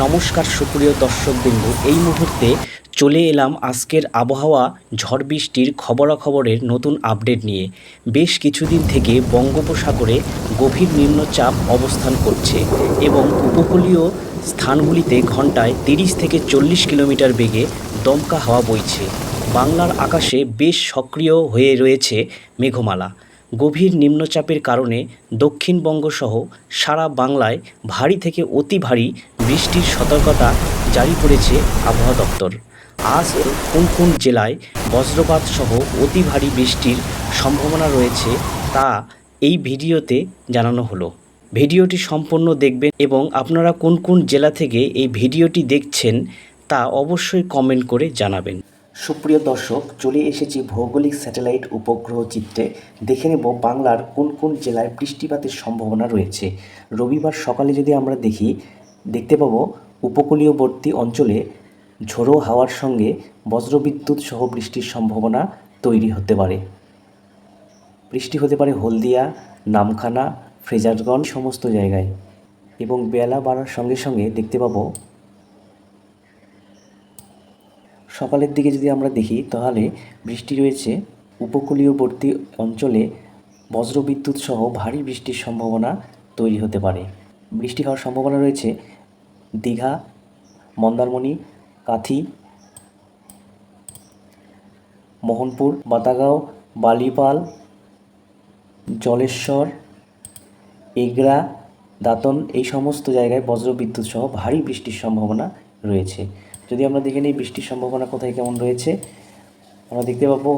নমস্কার সুপ্রিয় দর্শকবৃন্দ। এই মুহূর্তে চলে এলাম আজকের আবহাওয়া, ঝড় বৃষ্টির খবরাখবরের নতুন আপডেট নিয়ে। বেশ কিছুদিন থেকে বঙ্গোপসাগরে গভীর নিম্নচাপ অবস্থান করছে এবং উপকূলীয় স্থানগুলিতে ঘন্টায় তিরিশ থেকে চল্লিশ কিলোমিটার বেগে দমকা হাওয়া বইছে। বাংলার আকাশে বেশ সক্রিয় হয়ে রয়েছে মেঘমালা। গভীর নিম্নচাপের কারণে দক্ষিণবঙ্গসহ সারা বাংলায় ভারী থেকে অতি ভারী বৃষ্টির সতর্কতা জারি করেছে আবহাওয়া দপ্তর। আজ কোন কোন জেলায় বজ্রপাত সহ অতি ভারী বৃষ্টির সম্ভাবনা রয়েছে তা এই ভিডিওতে জানানো হলো। ভিডিওটি সম্পূর্ণ দেখবেন এবং আপনারা কোন কোন জেলা থেকে এই ভিডিওটি দেখছেন তা অবশ্যই কমেন্ট করে জানাবেন। সুপ্রিয় দর্শক, চলে এসেছি ভৌগোলিক স্যাটেলাইট উপগ্রহ চিত্রে। দেখে নেব বাংলার কোন কোন জেলায় বৃষ্টিপাতের সম্ভাবনা রয়েছে। রবিবার সকালে যদি আমরা দেখি, দেখতে পাবো উপকূলীয়বর্তী অঞ্চলে ঝোড়ো হাওয়ার সঙ্গে বজ্রবিদ্যুৎ সহ বৃষ্টির সম্ভাবনা তৈরি হতে পারে। বৃষ্টি হতে পারে হলদিয়া, নামখানা, ফ্রেজারগঞ্জ সমস্ত জায়গায়। এবং বেলা বাড়ার সঙ্গে সঙ্গে দেখতে পাবো সকালের দিকে যদি আমরা দেখি, তাহলে বৃষ্টি রয়েছে। উপকূলীয়বর্তী অঞ্চলে বজ্রবিদ্যুৎ সহ ভারী বৃষ্টির সম্ভাবনা তৈরি হতে পারে। বৃষ্টি হওয়ার সম্ভাবনা রয়েছে দীঘা, মন্দারমণি, কাথি, মোহনপুর, বাতাগাঁও, বালিপাল, জলেশ্বর, এগরা, দাঁতন, এই সমস্ত জায়গায় বজ্রবিদ্যুৎ সহ ভারী বৃষ্টির সম্ভাবনা রয়েছে। যদি আমরা দেখে নিই বৃষ্টির সম্ভাবনা কোথায় কেমন রয়েছে, আমরা দেখতে পাবো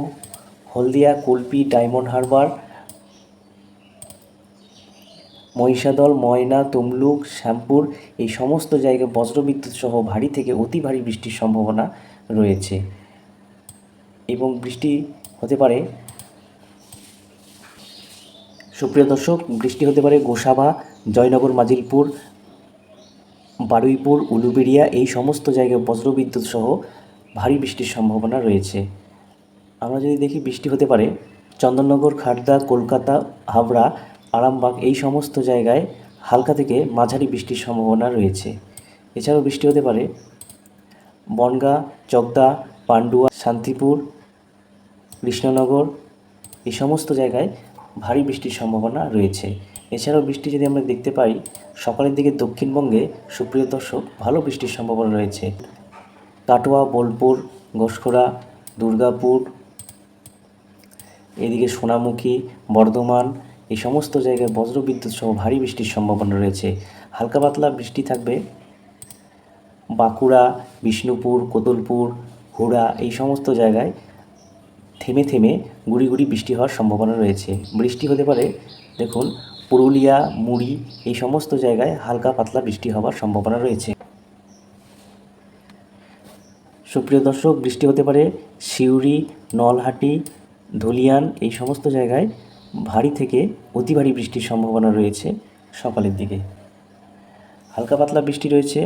হলদিয়া, কুলপি, ডায়মন্ড হারবার, মহিষাদল, ময়না, তমলুক, শ্যামপুর, এই সমস্ত জায়গায় বজ্রবিদ্যুৎ সহ ভারী থেকে অতি ভারী বৃষ্টির সম্ভাবনা রয়েছে। এবং বৃষ্টি হতে পারে, সুপ্রিয় দর্শক, বৃষ্টি হতে পারে গোসাবা, জয়নগর, মাজিলপুর বারুইপুর, উলুবেড়িয়া এই সমস্ত জায়গায় বজ্রবিদ্যুৎ সহ ভারী বৃষ্টির সম্ভাবনা রয়েছে। আমরা যদি দেখি বৃষ্টি হতে পারে, চন্দননগর খাড়দা কলকাতা হাবড়া আরামবাগ এই সমস্ত জায়গায় হালকা থেকে মাঝারি বৃষ্টির সম্ভাবনা রয়েছে। এছাড়াও বৃষ্টি হতে পারে বনগাঁ, চকদা, পান্ডুয়া, শান্তিপুর, কৃষ্ণনগর এই সমস্ত জায়গায় ভারী বৃষ্টির সম্ভাবনা রয়েছে। এছাড়াও বৃষ্টি যদি আমরা দেখতে পাই সকালের দিকে দক্ষিণবঙ্গে সুপ্রিয় দর্শক, ভালো বৃষ্টির সম্ভাবনা রয়েছে। কাটোয়া, বোলপুর ঘোষখোড়া দুর্গাপুর, এদিকে সোনামুখী, বর্ধমান, এই সমস্ত জায়গায় বজ্রবিদ্যুৎ সহ ভারী বৃষ্টির সম্ভাবনা রয়েছে। হালকা পাতলা বৃষ্টি থাকবে। বাঁকুড়া, বিষ্ণুপুর কোতলপুর হুড়া এই সমস্ত জায়গায় থেমে থেমে গুড়ি গুড়ি বৃষ্টি হওয়ার সম্ভাবনা রয়েছে। বৃষ্টি হতে পারে, দেখুন পুরুলিয়া, মুড়ি এই সমস্ত জায়গায় হালকা পাতলা বৃষ্টি হওয়ার সম্ভাবনা রয়েছে। সুপ্রিয় দর্শক, বৃষ্টি হতে পারে সিউড়ি নলহাটি, ধুলিয়ান এই সমস্ত জায়গায় ভারী থেকে অতি ভারী বৃষ্টির সম্ভাবনা রয়েছে সকালের দিকে। হালকা পাতলা বৃষ্টি রয়েছে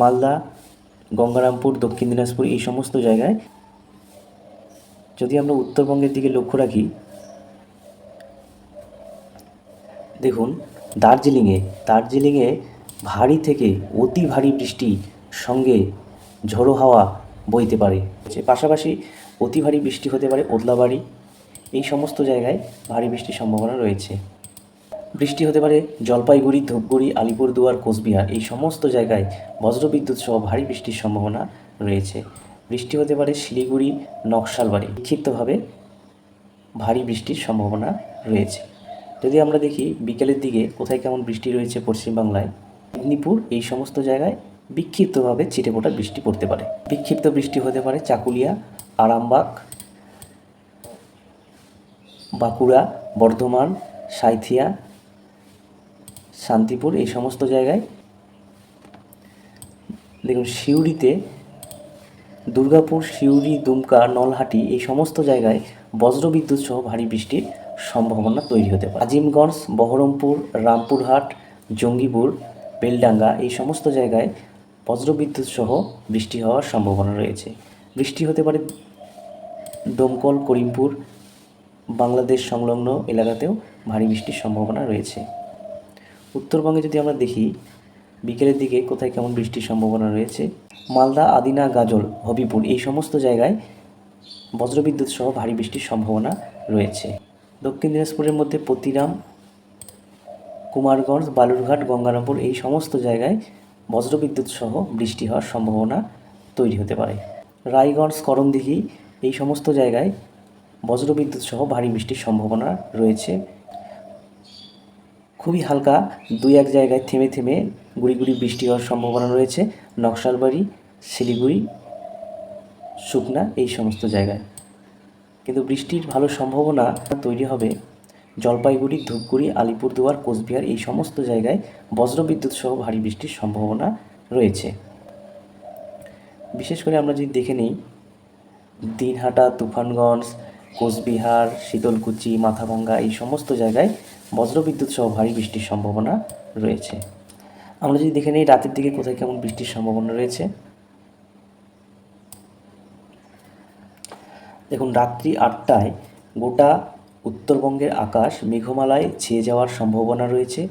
মালদা, গঙ্গারামপুর, দক্ষিণ দিনাজপুর এই সমস্ত জায়গায়। যদি আমরা উত্তরবঙ্গের দিকে লক্ষ্য রাখি দেখুন, দার্জিলিংয়ে দার্জিলিংয়ে ভারী থেকে অতি ভারী বৃষ্টি সঙ্গে ঝোড়ো হাওয়া বইতে পারে। পাশাপাশি অতি ভারী বৃষ্টি হতে পারে ওদলাবাড়ি। এই সমস্ত জায়গায় ভারী বৃষ্টির সম্ভাবনা রয়েছে। বৃষ্টি হতে পারে জলপাইগুড়ি, ধূপগুড়ি, আলিপুরদুয়ার, কোচবিহার। এই সমস্ত জায়গায় বজ্রবিদ্যুৎ সহ ভারী বৃষ্টির সম্ভাবনা রয়েছে। বৃষ্টি হতে পারে শিলিগুড়ি, নকশালবাড়ি। বিক্ষিপ্তভাবে ভারী বৃষ্টির সম্ভাবনা রয়েছে। যদি আমরা দেখি বিকেলের দিকে কোথায় কেমন বৃষ্টি রয়েছে পশ্চিমবাংলায় মেদিনীপুর এই সমস্ত জায়গায় বিক্ষিপ্তভাবে ছিটেফোঁটা বৃষ্টি পড়তে পারে। বিক্ষিপ্ত বৃষ্টি হতে পারে চাকুলিয়া, আরামবাগ, বাঁকুড়া, বর্ধমান, সাঁইথিয়া, শান্তিপুর এই সমস্ত জায়গায়। দেখুন সিউড়িতে, দুর্গাপুর, সিউড়ি, দুমকা, নলহাটি এই সমস্ত জায়গায় বজ্রবিদ্যুৎ সহ ভারী বৃষ্টির সম্ভাবনা তৈরি হতে পারে। আজিমগঞ্জ, বহরমপুর, রামপুরহাট, জঙ্গিপুর, বেলডাঙ্গা এই সমস্ত জায়গায় বজ্রবিদ্যুৎ সহ বৃষ্টি হওয়ার সম্ভাবনা রয়েছে। বৃষ্টি হতে পারে দমকল, করিমপুর, বাংলাদেশ সংলগ্ন এলাকাতেও ভারী বৃষ্টির সম্ভাবনা রয়েছে। উত্তরবঙ্গে যদি আমরা দেখি, বিকেলের দিকে কোথায় কেমন বৃষ্টির সম্ভাবনা রয়েছে? মালদা, আদিনা, গাজল, হবিপুর এই সমস্ত জায়গায় বজ্রবিদ্যুৎ সহ ভারী বৃষ্টির সম্ভাবনা রয়েছে। দক্ষিণ দিনাজপুরের মধ্যে পতিরাম কুমারগঞ্জ, বালুরঘাট, গঙ্গারামপুর এই সমস্ত জায়গায় বজ্রবিদ্যুৎ সহ বৃষ্টি হওয়ার সম্ভাবনা তৈরি হতে পারে। রায়গঞ্জ, করণদিঘি এই সমস্ত জায়গায় বজ্রবিদ্যুৎ সহ ভারী বৃষ্টির সম্ভাবনা রয়েছে। খুবই হালকা দুই এক জায়গায় থেমে থেমে গুড়ি গুড়ি বৃষ্টি হওয়ার সম্ভাবনা রয়েছে। নকশালবাড়ি, শিলিগুড়ি, শুকনা এই সমস্ত জায়গায়। কিন্তু বৃষ্টির ভালো সম্ভাবনা তৈরি হবে। জলপাইগুড়ি, ধূপগুড়ি, আলিপুরদুয়ার, কোচবিহার এই সমস্ত জায়গায় বজ্রবিদ্যুৎ সহ ভারী বৃষ্টির সম্ভাবনা রয়েছে। বিশেষ করে আমরা যদি দেখে নিই, দিনহাটা, তুফানগঞ্জ, কোচবিহার, শীতলকুচি, মাথাভাঙ্গা এই সমস্ত জায়গায় বজ্রবিদ্যুৎ সহ ভারী বৃষ্টির সম্ভাবনা রয়েছে। আমরা যদি দেখে নিই, রাতের দিকে কোথায় কেমন বৃষ্টির সম্ভাবনা রয়েছে? দেখুন, রাত্রি আটটায় গোটা উত্তরবঙ্গের আকাশ মেঘমালায় ছেয়ে যাওয়ার সম্ভাবনা রয়েছে।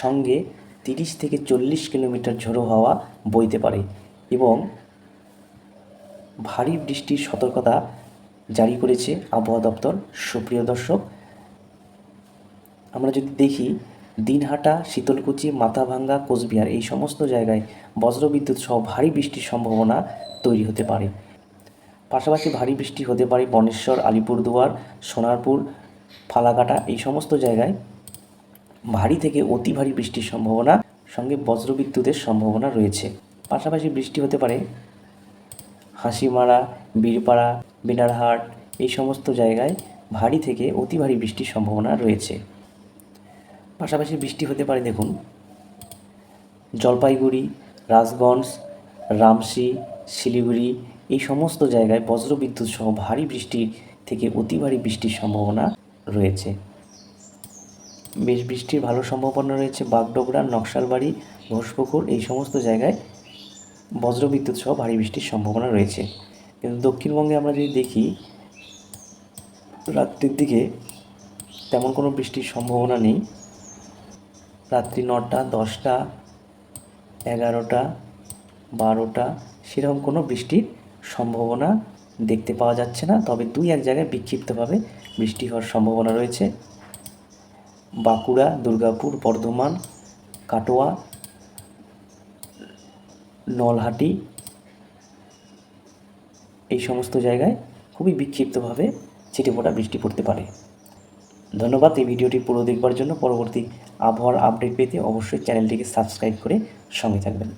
সঙ্গে তিরিশ থেকে চল্লিশ কিলোমিটার ঝোড়ো হাওয়া বইতে পারে এবং ভারী বৃষ্টির সতর্কতা জারি করেছে আবহাওয়া দপ্তর। সুপ্রিয় দর্শক, আমরা যদি দেখি, দিনহাটা, শীতলকুচি, মাথাভাঙ্গা, কোচবিহার এই সমস্ত জায়গায় বজ্রবিদ্যুৎ সহ ভারী বৃষ্টির সম্ভাবনা তৈরি হতে পারে। পাশাপাশি ভারী বৃষ্টি হতে পারে বনেশ্বর, আলিপুরদুয়ার, সোনারপুর, ফালাকাটা, এই সমস্ত জায়গায় ভারী থেকে অতি ভারী বৃষ্টির সম্ভাবনা, সঙ্গে বজ্রবিদ্যুতের সম্ভাবনা রয়েছে। পাশাপাশি বৃষ্টি হতে পারে হাসিমারা, বীরপাড়া, বেনারহাট, এই সমস্ত জায়গায় ভারী থেকে অতি ভারী বৃষ্টির সম্ভাবনা রয়েছে। পাশাপাশি বৃষ্টি হতে পারে, দেখুন, জলপাইগুড়ি, রাজগঞ্জ, রামসি, শিলিগুড়ি এই সমস্ত জায়গায় বজ্রবিদ্যুৎ সহ ভারী বৃষ্টি থেকে অতি ভারী বৃষ্টির সম্ভাবনা রয়েছে। বেশ বৃষ্টির ভালো সম্ভাবনা রয়েছে বাগডোগরা, নকশালবাড়ি, ঘোষপুকুর, এই সমস্ত জায়গায় বজ্রবিদ্যুৎ সহ ভারী বৃষ্টির সম্ভাবনা রয়েছে। কিন্তু দক্ষিণবঙ্গে আমরা যদি দেখি, রাত্রির দিকে তেমন কোনো বৃষ্টির সম্ভাবনা নেই। রাত্রি নটা, দশটা, এগারোটা, বারোটা, সেরকম কোনো বৃষ্টির সম্ভাবনা দেখতে পাওয়া যাচ্ছে না, তবে দুই এক জায়গায় বিক্ষিপ্তভাবে বৃষ্টি হওয়ার সম্ভাবনা রয়েছে। বাঁকুড়া, দুর্গাপুর, বর্ধমান, কাটোয়া, নলহাটি এই সমস্ত জায়গায় খুবই বিক্ষিপ্তভাবে ছিটেফোঁটা বৃষ্টি পড়তে পারে। ধন্যবাদ, এই ভিডিওটি পুরো দেখবার জন্য। পরবর্তী আবহাওয়ার আপডেট পেতে অবশ্যই চ্যানেলটিকে সাবস্ক্রাইব করে সঙ্গে থাকবেন।